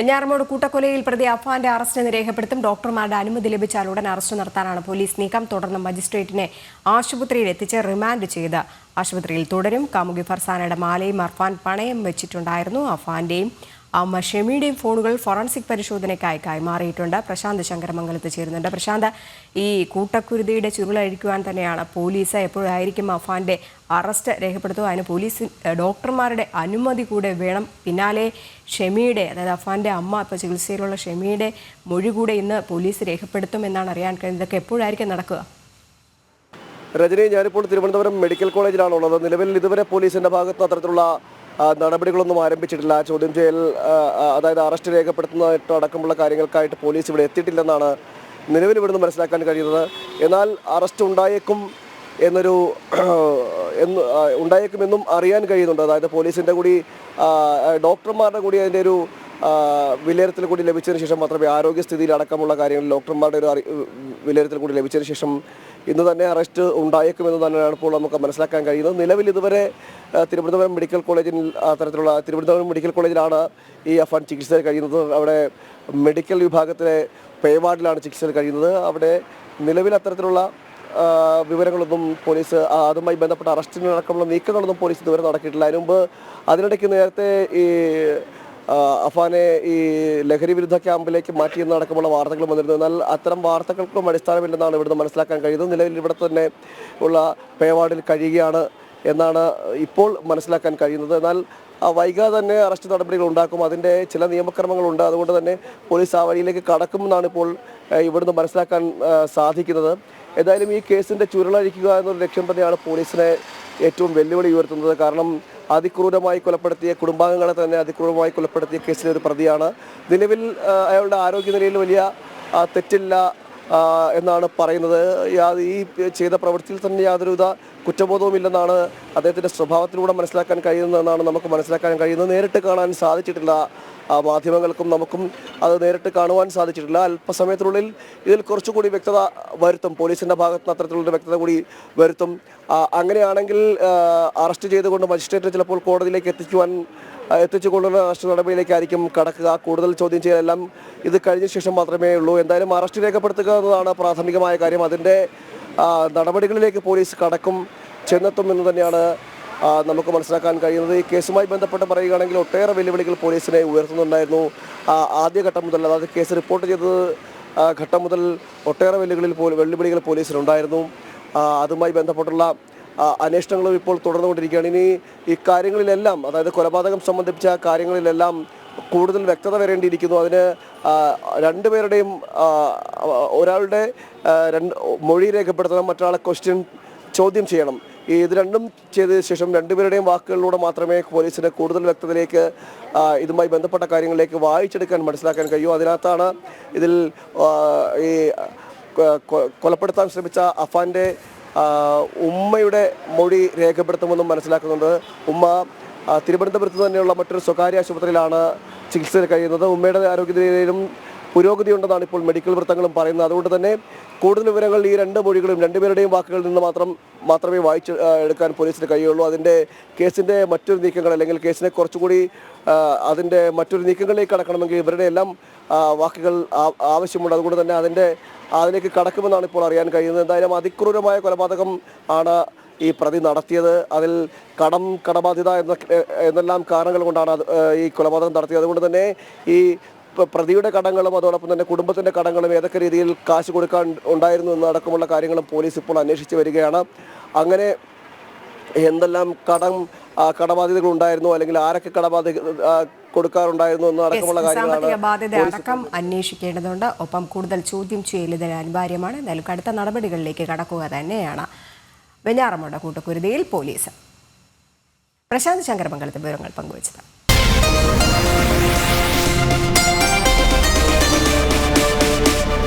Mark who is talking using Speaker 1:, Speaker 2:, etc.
Speaker 1: വെഞ്ഞാറമൂട് കൂട്ടക്കൊലയിൽ പ്രതി അഫാന്റെ അറസ്റ്റിനെ രേഖപ്പെടുത്തും ഡോക്ടർമാരുടെ അനുമതി ലഭിച്ചാൽ ഉടൻ അറസ്റ്റ് നടത്താനാണ് പോലീസ് നീക്കം. തുടർന്ന് മജിസ്ട്രേറ്റിനെ ആശുപത്രിയിൽ എത്തിച്ച് റിമാൻഡ് ചെയ്ത് ആശുപത്രിയിൽ തുടരും. കാമുകി ഫർസാനയുടെ മാലയും അർഫാൻ പണയം വെച്ചിട്ടുണ്ടായിരുന്നു അഫാന്റെയും ഷെമിയുടെയും ഫോണുകൾ ഫോറൻസിക് പരിശോധനയ്ക്കായി കൈമാറിയിട്ടുണ്ട് പ്രശാന്ത് ശങ്കരമംഗലത്ത് ചേരുന്നുണ്ട്. പ്രശാന്ത് ഈ കൂട്ടക്കുരുതിയുടെ ചുരുളഴിക്കുവാൻ തന്നെയാണ് പോലീസ് എപ്പോഴായിരിക്കും അഫാന്റെ അറസ്റ്റ് രേഖപ്പെടുത്തുക? അതിന് പോലീസ് ഡോക്ടർമാരുടെ അനുമതി കൂടെ വേണം. പിന്നാലെ ഷെമിയുടെ അതായത് അഫാന്റെ അമ്മ ഇപ്പോൾ ചികിത്സയിലുള്ള ഷെമിയുടെ മൊഴി കൂടെ ഇന്ന് പോലീസ് രേഖപ്പെടുത്തും എന്നാണ് അറിയാൻ കഴിയുന്നത്. ഇതൊക്കെ എപ്പോഴായിരിക്കും നടക്കുക?
Speaker 2: രജനി ഞാനിപ്പോൾ തിരുവനന്തപുരം മെഡിക്കൽ കോളേജിലാണുള്ളത്. നിലവിൽ ഇതുവരെ പോലീസിന്റെ ഭാഗത്ത് അത്തരത്തിലുള്ള നടപടികളൊന്നും ആരംഭിച്ചിട്ടില്ല. ചോദ്യം ചെയ്യൽ അതായത് അറസ്റ്റ് രേഖപ്പെടുത്തുന്നതായിട്ട് അടക്കമുള്ള കാര്യങ്ങൾക്കായിട്ട് പോലീസ് ഇവിടെ എത്തിയിട്ടില്ലെന്നാണ് നിലവിൽ ഇവിടുന്ന് മനസ്സിലാക്കാൻ കഴിയുന്നത്. എന്നാൽ അറസ്റ്റ് ഉണ്ടായേക്കും എന്നൊരു എന്ന് ഉണ്ടായേക്കുമെന്നും അറിയാൻ കഴിയുന്നുണ്ട്. അതായത് പോലീസിന്റെ കൂടി ഡോക്ടർമാരുടെ കൂടി അതിന്റെ ഒരു വിലയിരുത്തൽ കൂടി ലഭിച്ചതിന് ശേഷം മാത്രമേ ആരോഗ്യസ്ഥിതിയിൽ അടക്കമുള്ള കാര്യങ്ങൾ ഡോക്ടർമാരുടെ ഒരു വിലയിരുത്തൽ കൂടി ലഭിച്ചതിന് ശേഷം ഇന്ന് തന്നെ അറസ്റ്റ് ഉണ്ടായേക്കുമെന്ന് തന്നെയാണ് ഇപ്പോൾ നമുക്ക് മനസ്സിലാക്കാൻ കഴിയുന്നത്. നിലവിൽ ഇതുവരെ തിരുവനന്തപുരം മെഡിക്കൽ കോളേജിൽ അത്തരത്തിലുള്ള തിരുവനന്തപുരം മെഡിക്കൽ കോളേജിലാണ് ഈ അഫാൻ ചികിത്സയിൽ കഴിയുന്നത്. അവിടെ മെഡിക്കൽ വിഭാഗത്തിലെ പേവാർഡിലാണ് ചികിത്സയിൽ കഴിയുന്നത്. അവിടെ നിലവിൽ അത്തരത്തിലുള്ള വിവരങ്ങളൊന്നും പോലീസ് അതുമായി ബന്ധപ്പെട്ട അറസ്റ്റിനടക്കമുള്ള നീക്കങ്ങളൊന്നും പോലീസ് ഇതുവരെ നടക്കിയിട്ടില്ല. അതിനുമുമ്പ് അതിനിടയ്ക്ക് നേരത്തെ ഈ അഫാനെ ഈ ലഹരി വിരുദ്ധ ക്യാമ്പിലേക്ക് മാറ്റിയെന്നടക്കമുള്ള വാർത്തകൾ വന്നിരുന്നു. എന്നാൽ അത്തരം വാർത്തകൾക്കും അടിസ്ഥാനമില്ലെന്നാണ് ഇവിടുന്ന് മനസ്സിലാക്കാൻ കഴിയുന്നത്. നിലവിൽ ഇവിടെ തന്നെ ഉള്ള പേവാർഡിൽ കഴിയുകയാണ് എന്നാണ് ഇപ്പോൾ മനസ്സിലാക്കാൻ കഴിയുന്നത്. എന്നാൽ വൈകാതെ തന്നെ അറസ്റ്റ് നടപടികൾ ഉണ്ടാക്കും. അതിന്റെ ചില നിയമക്രമങ്ങളുണ്ട്. അതുകൊണ്ട് തന്നെ പോലീസ് ആ വഴിയിലേക്ക് കടക്കുമെന്നാണ് ഇപ്പോൾ ഇവിടുന്ന് മനസ്സിലാക്കാൻ സാധിക്കുന്നത്. ഏതായാലും ഈ കേസിന്റെ ചുരുളഴിക്കുക എന്നൊരു ലക്ഷ്യം തന്നെയാണ് പോലീസിനെ ഏറ്റവും വെല്ലുവിളി ഉയർത്തുന്നത്. കാരണം അതിക്രൂരമായി കൊലപ്പെടുത്തിയ കുടുംബാംഗങ്ങളെ തന്നെ അതിക്രൂരമായി കൊലപ്പെടുത്തിയ കേസിലെ ഒരു പ്രതിയാണ്. നിലവിൽ അയാളുടെ ആരോഗ്യനിലയിൽ വലിയ തെറ്റില്ല എന്നാണ് പറയുന്നത്. ഈ ചെയ്ത പ്രവൃത്തിയിൽ തന്നെ യാതൊരുവിധ കുറ്റബോധവുമില്ലെന്നാണ് അദ്ദേഹത്തിന്റെ സ്വഭാവത്തിലൂടെ മനസ്സിലാക്കാൻ കഴിയുന്നതെന്നാണ് നമുക്ക് മനസ്സിലാക്കാൻ കഴിയുന്നത്. നേരിട്ട് കാണാൻ സാധിച്ചിട്ടില്ല. മാധ്യമങ്ങൾക്കും നമുക്കും അത് നേരിട്ട് കാണുവാൻ സാധിച്ചിട്ടില്ല. അല്പസമയത്തിനുള്ളിൽ ഇതിൽ കുറച്ചുകൂടി വ്യക്തത വരുത്തും. പോലീസിന്റെ ഭാഗത്ത് നിന്ന് അത്തരത്തിലുള്ള വ്യക്തത കൂടി വരുത്തും. അങ്ങനെയാണെങ്കിൽ അറസ്റ്റ് ചെയ്തുകൊണ്ട് മജിസ്ട്രേറ്റ് ചിലപ്പോൾ കോടതിയിലേക്ക് എത്തിക്കുവാൻ എത്തിച്ചു എത്തിച്ചുകൊണ്ടുള്ള അറസ്റ്റ് നടപടിയിലേക്കായിരിക്കും കടക്കുക. കൂടുതൽ ചോദ്യം ചെയ്യലെല്ലാം ഇത് കഴിഞ്ഞ ശേഷം മാത്രമേ ഉള്ളൂ. എന്തായാലും അറസ്റ്റ് രേഖപ്പെടുത്തുക എന്നതാണ് പ്രാഥമികമായ കാര്യം. അതിന്റെ നടപടികളിലേക്ക് പോലീസ് കടക്കും. ചെന്നെത്തും എന്ന് തന്നെയാണ് നമുക്ക് മനസ്സിലാക്കാൻ കഴിയുന്നത്. ഈ കേസുമായി ബന്ധപ്പെട്ട് പറയുകയാണെങ്കിൽ ഒട്ടേറെ വെല്ലുവിളികൾ പോലീസിനെ ഉയർത്തുന്നുണ്ടായിരുന്നു. ആദ്യഘട്ടം മുതൽ അതായത് കേസ് റിപ്പോർട്ട് ചെയ്തത് ഘട്ടം മുതൽ ഒട്ടേറെ വെല്ലുവിളികൾ വെല്ലുവിളികൾ പോലീസിനുണ്ടായിരുന്നു. അതുമായി ബന്ധപ്പെട്ടുള്ള അന്വേഷണങ്ങളും ഇപ്പോൾ തുടർന്നുകൊണ്ടിരിക്കുകയാണ്. ഇനി ഈ കാര്യങ്ങളിലെല്ലാം അതായത് കൊലപാതകം സംബന്ധിച്ച കാര്യങ്ങളിലെല്ലാം കൂടുതൽ വ്യക്തത വരേണ്ടിയിരിക്കുന്നു. അതിന് രണ്ടുപേരുടെയും ഒരാളുടെ രണ്ട് മൊഴി രേഖപ്പെടുത്തണം മറ്റൊരാളെ ക്വസ്റ്റ്യൻ ചോദ്യം ചെയ്യണം. ഇത് രണ്ടും ചെയ്തതിനു ശേഷം രണ്ടുപേരുടെയും വാക്കുകളിലൂടെ മാത്രമേ പോലീസിന് കൂടുതൽ വ്യക്തതയിലേക്ക് ഇതുമായി ബന്ധപ്പെട്ട കാര്യങ്ങളിലേക്ക് വായിച്ചെടുക്കാൻ മനസ്സിലാക്കാൻ കഴിയൂ. അതിനകത്താണ് ഇതിൽ ഈ കൊലപ്പെടുത്താൻ ശ്രമിച്ച അഫാന്റെ ഉമ്മയുടെ മൊഴി രേഖപ്പെടുത്തുമെന്നും മനസ്സിലാക്കുന്നുണ്ട്. ഉമ്മ തിരുവനന്തപുരത്ത് തന്നെയുള്ള മറ്റൊരു സ്വകാര്യ ആശുപത്രിയിലാണ് ചികിത്സയിൽ കഴിയുന്നത്. ഉമ്മയുടെ ആരോഗ്യനിലയിലും പുരോഗതിയുണ്ടെന്നാണ് ഇപ്പോൾ മെഡിക്കൽ വൃത്തങ്ങളും പറയുന്നത്. അതുകൊണ്ട് തന്നെ കൂടുതൽ വിവരങ്ങൾ ഈ രണ്ട് മൊഴികളും രണ്ടുപേരുടെയും വാക്കുകളിൽ നിന്ന് മാത്രം മാത്രമേ വായിച്ച് എടുക്കാൻ പോലീസിന് കഴിയുള്ളൂ. അതിന്റെ കേസിന്റെ മറ്റൊരു നീക്കങ്ങൾ അല്ലെങ്കിൽ കേസിനെ കുറച്ചുകൂടി അതിന്റെ മറ്റൊരു നീക്കങ്ങളിലേക്ക് കടക്കണമെങ്കിൽ ഇവരുടെ എല്ലാം വാക്കുകൾ ആവശ്യമുണ്ട്. അതുകൊണ്ട് തന്നെ അതിന്റെ അതിലേക്ക് കടക്കുമെന്നാണ് ഇപ്പോൾ അറിയാൻ കഴിയുന്നത്. എന്തായാലും അതിക്രൂരമായ കൊലപാതകം ആണ് ഈ പ്രതി നടത്തിയത്. അതിൽ കടം കടബാധ്യത എന്ന എന്നെല്ലാം കാരണങ്ങൾ കൊണ്ടാണ് ഈ കൊലപാതകം നടത്തിയത്. അതുകൊണ്ട് തന്നെ ഈ പ്രതിയുടെ കടങ്ങളും അതോടൊപ്പം തന്നെ കുടുംബത്തിന്റെ കടങ്ങളും ഏതൊക്കെ രീതിയിൽ കാശ് കൊടുക്കാൻ ഉണ്ടായിരുന്നു എന്നടക്കമുള്ള കാര്യങ്ങളും പോലീസ് ഇപ്പോൾ അന്വേഷിച്ച് വരികയാണ്. അങ്ങനെ എന്തെല്ലാം കടം കടബാധ്യതകൾ ഉണ്ടായിരുന്നു അല്ലെങ്കിൽ ആരൊക്കെ കടബാധ്യത കൊടുക്കാറുണ്ടായിരുന്നു എന്നടക്കമുള്ള കാര്യങ്ങളാണ്
Speaker 1: ബാധ്യത അടക്കം അന്വേഷിക്കേണ്ടതുണ്ട്. ഒപ്പം കൂടുതൽ ചോദ്യം ചെയ്യൽ ഇതിന് അനിവാര്യമാണ്. എന്നാലും കടുത്ത നടപടികളിലേക്ക് കടക്കുക തന്നെയാണ്. വെഞ്ഞാറമ്മയുടെ കൂട്ടക്കുരുതിയിൽ പോലീസ്. പ്രശാന്ത് ശങ്കരമംഗലത്തെ വിവരങ്ങൾ പങ്കുവച്ചത്.